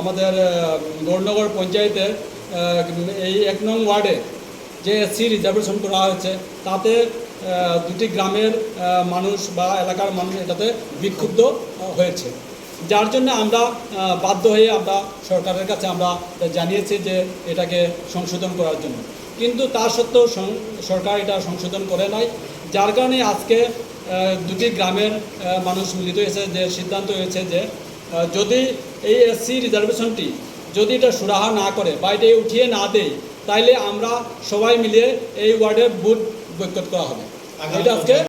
আমাদের গৌরনগর পঞ্চায়েতের এই এক নং ওয়ার্ডে যে এসসি রিজার্ভেশন করা হয়েছে, তাতে দুটি গ্রামের মানুষ বা এলাকার মানুষ এটাতে বিক্ষুব্ধ হয়েছে। যার জন্য আমরা বাধ্য হয়ে আমরা সরকারের কাছে আমরা জানিয়েছি যে এটাকে সংশোধন করার জন্য। কিন্তু তা সত্ত্বেও সরকার এটা সংশোধন করে নাই। যার কারণে আজকে দুটি গ্রামের মানুষ মিলিত হয়েছে যে সিদ্ধান্ত হয়েছে যে যদি এই এসসি রিজার্ভেশনটি যদি এটা সুরাহা না করে বা এটা উঠিয়ে না দেয় তাইলে আমরা সবাই মিলিয়ে এই ওয়ার্ডে বুথ বৈকট করা হবে। এটা আজকে